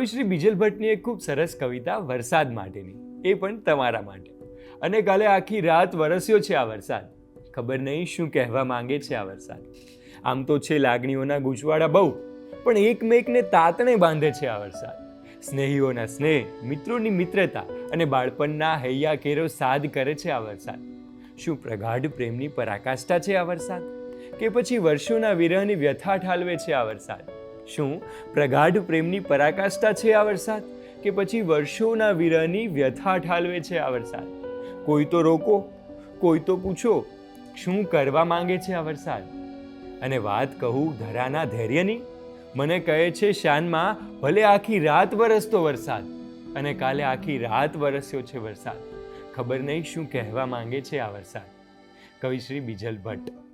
કવિશ્રી બીજલ ભટ્ટની એક ખૂબ સરસ કવિતા વરસાદ માટેની, એ પણ તમારા માટે. અને કાલે આખી રાત વરસ્યો છે આ વરસાદ. ખબર નહીં શું કહેવા માંગે છે આ વરસાદ. આમ તો છે લાગણીઓના ગૂંચવાડા બહુ, પણ એકમેકને તાતણે બાંધે છે આ વરસાદ. સ્નેહીઓના સ્નેહ, મિત્રોની મિત્રતા અને બાળપણના હૈયા કેરો સાદ કરે છે આ વરસાદ. શું પ્રગાઢ પ્રેમની પરાકાષ્ઠા છે આ વરસાદ? કે પછી વર્ષોના વિરહની વ્યથા ઠાલવે છે આ વરસાદ? શું? પ્રગાઢ પ્રેમની પરાકાષ્ઠા છે આ વરસાદ? કે પછી વર્ષોના વિરહની વ્યથા ઠાલવે છે આ વરસાદ? કોઈ તો રોકો, કોઈ તો પૂછો, શું કરવા માંગે છે આ વરસાદ? અને વાત કહું ધરાના ધૈર્યની? મને કહે છે શાનમાં, ભલે આખી રાત વરસતો વરસાદ, અને કાલે આખી રાત વરસ્યો છે વરસાદ. ખબર નહીં શું કહેવા માંગે છે આ વરસાદ? કવિશ્રી બિજલ ભટ્ટ.